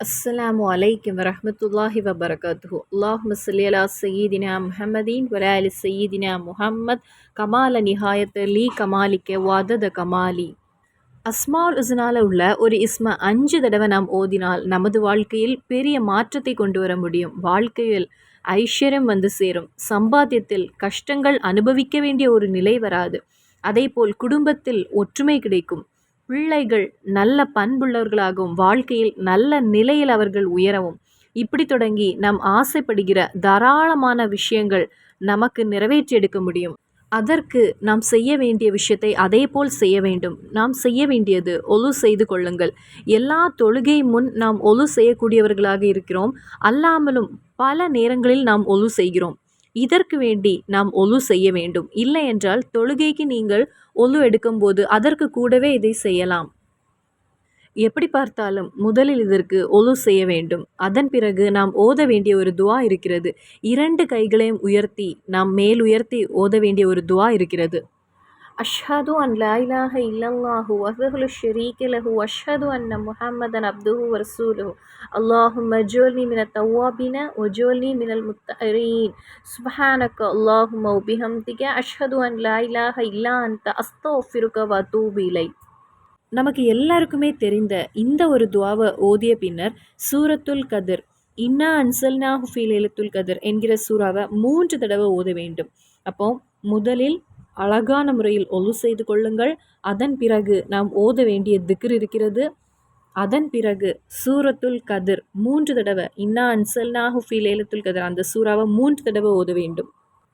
அஸ்லாம் வலைக்கம் வரமத்துல்லாஹி வபரகாத்து அல்லாஹ் சல்லி சயீதினா முஹம்மதீன் வலா அலி சயீதினா முஹம்மத் கமால நிஹாயத் லீ கமாலிக்க வாதத கமாலி அஸ்மால் உசனால் உள்ள ஒரு இஸ்ம அஞ்சு தடவை நாம் ஓதினால் நமது வாழ்க்கையில் பெரிய மாற்றத்தை கொண்டு வர முடியும். வாழ்க்கையில் ஐஸ்வர்யம் வந்து சேரும். சம்பாத்தியத்தில் கஷ்டங்கள் அனுபவிக்க வேண்டிய ஒரு நிலை வராது. அதேபோல் குடும்பத்தில் ஒற்றுமை கிடைக்கும். பிள்ளைகள் நல்ல பண்புள்ளவர்களாகவும் வாழ்க்கையில் நல்ல நிலையில் அவர்கள் உயரவும். இப்படி தொடங்கி நாம் ஆசைப்படுகிற தாராளமான விஷயங்கள் நமக்கு நிறைவேற்றி எடுக்க முடியும். அதற்கு நாம் செய்ய வேண்டிய விஷயத்தை அதே போல் செய்ய வேண்டும். நாம் செய்ய வேண்டியது ஒலு செய்து கொள்ளுங்கள். எல்லா தொழுகை முன் நாம் ஒலு செய்யக்கூடியவர்களாக இருக்கிறோம். அல்லாமலும் பல நேரங்களில் நாம் ஒலு செய்கிறோம். இதற்கு வேண்டி நாம் ஒலு செய்ய வேண்டும். இல்லை என்றால் தொழுகைக்கு நீங்கள் ஒலு எடுக்கும்போது அதற்கு கூடவே இதை செய்யலாம். எப்படி பார்த்தாலும் முதலில் இதற்கு ஒலு செய்ய வேண்டும். அதன் பிறகு நாம் ஓத வேண்டிய ஒரு துவா இருக்கிறது. இரண்டு கைகளையும் உயர்த்தி நாம் மேல் உயர்த்தி ஓத வேண்டிய ஒரு துவா இருக்கிறது. அஷ்ஹது அன் லா இலாஹ இல்லல்லாஹு வஹ்தஹு ஷரீக லஹு அஷ்ஹது அன்ன முஹம்மதன் அப்துஹு வர்சூலு அல்லாஹு மஜோலி மின தவாபின ஒஜோல்னி மினல் முத்தரீன் சுபஹானக்க அல்லாஹும்ம உபிஹம்திக அஷ்ஹது அன் லா இலாஹ இல்லா அந்த அஸ்தோஃபிருக்க வதூபு இலை நமக்கு எல்லாருக்குமே தெரிந்த இந்த ஒரு துவாவை ஓதிய பின்னர் சூரத்துல் கதிர் இன்னா அன்சல்னாஹு ஹுஃபீல் எழுத்துல் கதிர் என்கிற சூறாவை மூன்று தடவை ஓத வேண்டும். அப்போ முதலில் அழகான முறையில் ஒலு செய்து கொள்ளுங்கள். அதன் பிறகு நாம் ஓத வேண்டிய திக்ர் இருக்கிறது. அதன் பிறகு சூரத்துல் கதிர் மூன்று தடவை இன்னா அன்சல்னாஹு ஃபி லேலத்துல் கதிர். அந்த சூறாவை மூன்று தடவை ஓத வேண்டும்.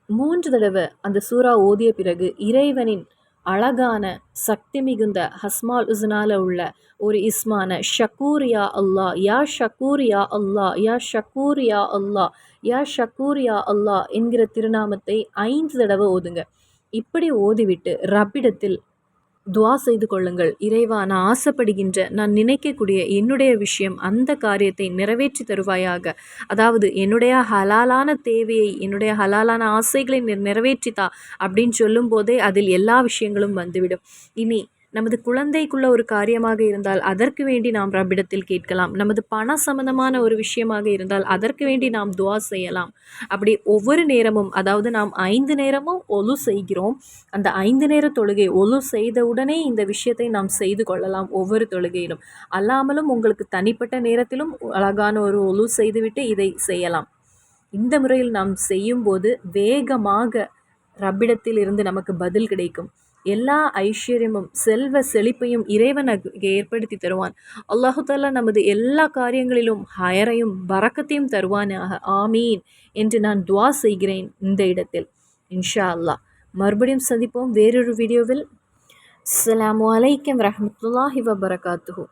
மூன்று தடவை அந்த சூறா ஓதிய பிறகு இறைவனின் அழகான சக்தி மிகுந்த ஹஸ்மால் உஸ்னால உள்ள ஒரு இஸ்மான ஷக்கூரியா அல்லா யா ஷக்கூரியா அல்லா யா ஷக்கூரியா அல்லா யா ஷக்கூரியா அல்லா என்கிற திருநாமத்தை ஐந்து தடவை ஓதுங்க. இப்படி ஓதிவிட்டு ரப்பிடத்தில் துவா செய்து கொள்ளுங்கள். இறைவா நான் ஆசைப்படுகின்ற நான் நினைக்கக்கூடிய என்னுடைய விஷயம் அந்த காரியத்தை நிறைவேற்றி தருவாயாக. அதாவது என்னுடைய ஹலாலான தேவையை என்னுடைய ஹலாலான ஆசைகளை நிறைவேற்றித்தா அப்படின்னு சொல்லும்போதே அதில் எல்லா விஷயங்களும் வந்துவிடும். இனி நமது குழந்தைக்குள்ள ஒரு காரியமாக இருந்தால் அதற்கு வேண்டி நாம் ரப்பிடத்தில் கேட்கலாம். நமது பண சம்பந்தமான ஒரு விஷயமாக இருந்தால் அதற்கு வேண்டி நாம் துவா செய்யலாம். அப்படி ஒவ்வொரு நேரமும் அதாவது நாம் ஐந்து நேரமும் ஒலு செய்கிறோம். அந்த ஐந்து நேர தொழுகை ஒலு செய்தவுடனே இந்த விஷயத்தை நாம் செய்து கொள்ளலாம் ஒவ்வொரு தொழுகையிலும். அல்லாமலும் உங்களுக்கு தனிப்பட்ட நேரத்திலும் அழகான ஒரு ஒலு செய்துவிட்டு இதை செய்யலாம். இந்த முறையில் நாம் செய்யும்போது வேகமாக ரப்பிடத்தில் இருந்து நமக்கு பதில் கிடைக்கும். எல்லா ஐஸ்வர்யமும் செல்வ செழிப்பையும் இறைவன் ஏற்படுத்தி தருவான். அல்லாஹு தாலா நமது எல்லா காரியங்களிலும் ஹயரையும் பறக்கத்தையும் தருவானாக. ஆமீன் என்று நான் துவா செய்கிறேன் இந்த இடத்தில். இன்ஷா அல்லாஹ். மறுபடியும் சந்திப்போம் வேறொரு வீடியோவில். அஸ்லாம் வலைக்கம் வரமத்துல்லாஹி வபரகாத்துஹூ.